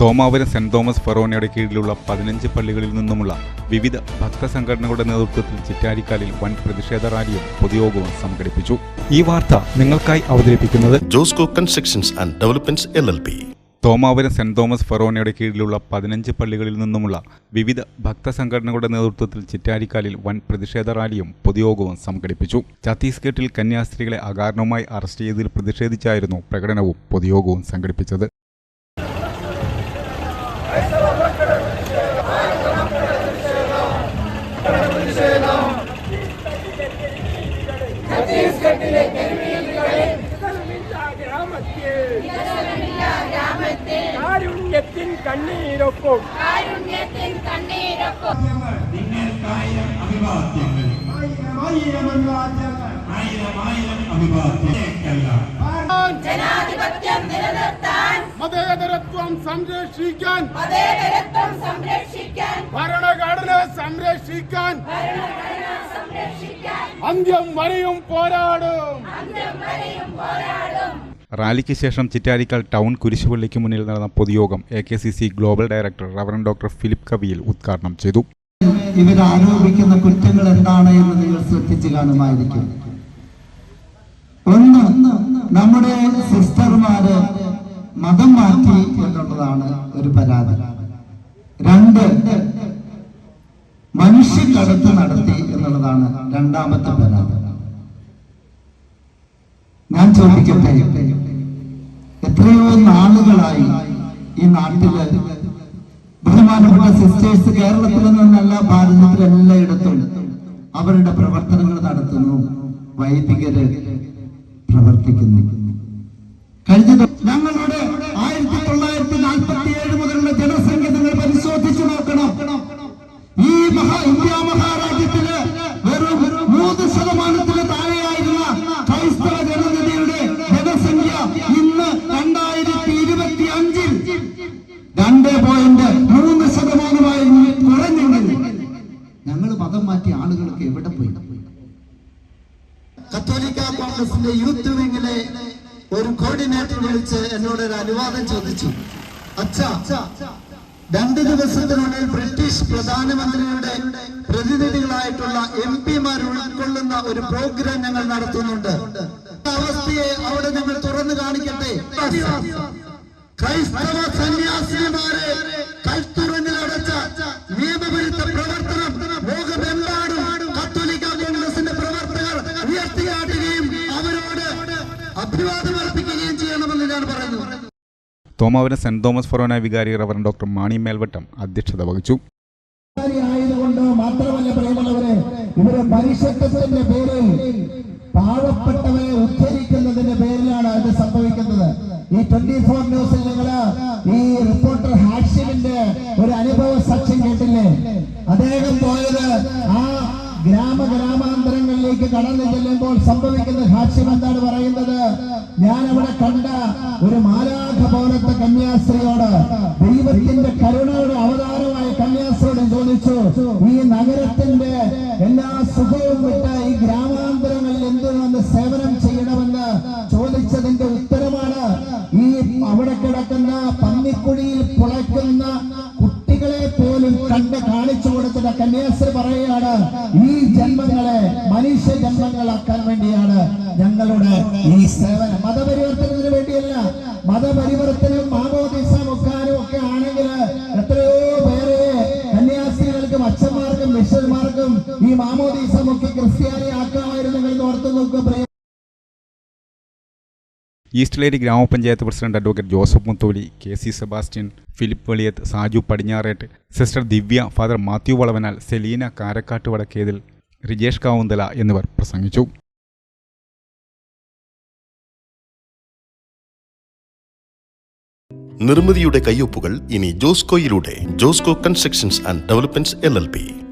തോമാവരം saint Thomas ഫെറോനയുടെ കീഴിലുള്ള പതിനഞ്ച് പള്ളികളിൽ നിന്നുമുള്ള വിവിധ ഭക്തസംഘടനകളുടെ നേതൃത്വത്തിൽ ചിറ്റാരിക്കാലിൽ വൻ പ്രതിഷേധ റാലിയും പൊതുയോഗവും സംഘടിപ്പിച്ചു. ഈ വാർത്ത നിങ്ങൾക്കായി അവതരിപ്പിക്കുന്നത് Josco constructions and developments L L P Thomavaram saint Thomas ഫെറോനയുടെ കീഴിലുള്ള പതിനഞ്ച് പള്ളികളിൽ നിന്നുമുള്ള വിവിധ ഭക്തസംഘടനകളുടെ നേതൃത്വത്തിൽ ചിറ്റാരിക്കാലിൽ വൻ പ്രതിഷേധ റാലിയും പൊതുയോഗവും സംഘടിപ്പിച്ചു. ഛത്തീസ്ഗഡിൽ കന്യാസ്ത്രീകളെ അകാരണവുമായി അറസ്റ്റ് ചെയ്തതിൽ പ്രതിഷേധിച്ചായിരുന്നു പ്രകടനവും പൊതുയോഗവും സംഘടിപ്പിച്ചത്. കാരുണ്യത്തിൻ കണ്ണീരൊപ്പം കാരുണ്യത്തിൻ കണ്ണീരൊപ്പം നിങ്ങൾക്കായിരം അഭിവാദ്യങ്ങൾ. ആയിരം ആയിരം അഭിവാദ്യങ്ങൾക്കെല്ലാം ജനാധിപത്യം നിലനിർത്താൻ മതേതരത്വം സംരക്ഷിക്കാൻ ഭരണഘടന സംരക്ഷിക്കാൻ ഭരണഘടന സംരക്ഷിക്കാൻ. അന്ത്യം വരെയും പോരാടും. അന്ത്യം വരെയും പോരാടും. റാലിക്ക് ശേഷം ചിറ്റാരിക്കാൽ ടൗൺ കുരിശുപള്ളിക്ക് മുന്നിൽ നടന്ന പൊതുയോഗം A K C C global director reverend doctor Philip Kaviyil ഉദ്ഘാടനം ചെയ്തു. ഇവർ ആരോപിക്കുന്ന കുറ്റങ്ങൾ എന്താണ് എന്ന് നിങ്ങൾ ശ്രദ്ധിച്ചു കാണുമായിരിക്കും. ഒന്ന് നമ്മുടെ സിസ്റ്റർമാര് മതം മാറ്റി എന്നുള്ളതാണ് ഒരു പരാതി. രണ്ട് മനുഷ്യക്കടത്ത് നടത്തി എന്നുള്ളതാണ് രണ്ടാമത്തെ പരാതി. ഞാൻ ചോദിക്കട്ടെ എത്രയോ നാളുകളായി ഈ നാട്ടിൽ ബഹുമാനപ്പെട്ട സിസ്റ്റേഴ്സ് കേരളത്തിൽ നിന്നല്ല ഭാരതത്തിലെല്ലായിടത്തും അവരുടെ പ്രവർത്തനങ്ങൾ നടത്തുന്നു വൈദികര് പ്രവർത്തിക്കുന്നു. കഴിഞ്ഞ കത്തോലിക്ക കോൺഗ്രസിന്റെ യൂത്ത് വിങ്ങിലെ ഒരു കോർഡിനേറ്റർ വിളിച്ച് എന്നോട് ഒരു അനുവാദം ചോദിച്ചു. അച്ഛാ രണ്ട് ദിവസത്തിനുള്ളിൽ ബ്രിട്ടീഷ് പ്രധാനമന്ത്രിയുടെ പ്രതിനിധികളായിട്ടുള്ള എം പിമാർ ഉൾക്കൊള്ളുന്ന ഒരു പ്രോഗ്രാം ഞങ്ങൾ നടത്തുന്നുണ്ട്. അവസ്ഥയെ അവിടെ ഞങ്ങൾ തുറന്നു കാണിക്കട്ടെ? ക്രൈസ്തവ അഭിവാദം അർപ്പിക്കുകയും ചെയ്യണമെന്ന് ഞാൻ പറയുന്നു. തോമാവരം സെന്റ് തോമസ് ഫൊറോന വികാരി റവറൻ ഡോക്ടർ മാണി മേൽവട്ടം അധ്യക്ഷത വഹിച്ചു. ആയതുകൊണ്ട് മാത്രമല്ല പ്രിയമുള്ളവരെ ഇവരെ മനുഷ്യത്വത്തിന്റെ പേരിൽ പാവപ്പെട്ടവരെ ഉദ്ധരിക്കുന്നതിന്റെ പേരിലാണ് ഇത് സംഭവിക്കുന്നത്. ഈ ട്വന്റി ഫോർ ന്യൂസിൽ നിങ്ങൾ ഈ റിപ്പോർട്ടർ കടന്നു ചെല്ലുമ്പോൾ സംഭവിക്കുന്ന സാക്ഷ്യം എന്താണ് പറയുന്നത്? ഞാൻ അവിടെ കണ്ട ഒരു മാലാഖ പോലത്തെ കന്യാസ്ത്രീയോട് ദൈവത്തിന്റെ കരുണയുടെ അവതാരമായ പോലും കണ്ട് കാണിച്ചു കൊടുത്തിട്ട് കന്യാസ്ത്രീ പറയുകയാണ് ഈ ജന്മങ്ങളെ മനുഷ്യ ജന്മങ്ങളാക്കാൻ വേണ്ടിയാണ് ഞങ്ങളുടെ ഈ സേവനം. മതപരിവർത്തനത്തിന് വേണ്ടിയല്ല മതപരിവർത്തനം മാമോദിസ മുക്കാനും ഒക്കെ ആണെങ്കിൽ എത്രയോ പേരെ കന്യാസ്ത്രീകൾക്കും അച്ഛന്മാർക്കും മിഷന്മാർക്കും ഈ മാമോദിസ മുക്കി ക്രിസ്ത്യാനി ആക്കാമായിരുന്നു ഓർത്തു നോക്കുക ഈസ്റ്റ്ലേരി ഗ്രാമപഞ്ചായത്ത് president advocate Joseph Mutholi K C Sebastian Philip Veliyath Saju Padinjarettu sister Divya father Mathew Valavanal Selina Karakkattu Vadakkethil Rijesh Kavunthala എന്നിവർ പ്രസംഗിച്ചു. നിർമ്മിതിയുടെ കയ്യൊപ്പുകൾ ഇനി ജോസ്കോയിലൂടെ Josco constructions and developments L L P.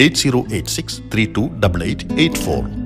8086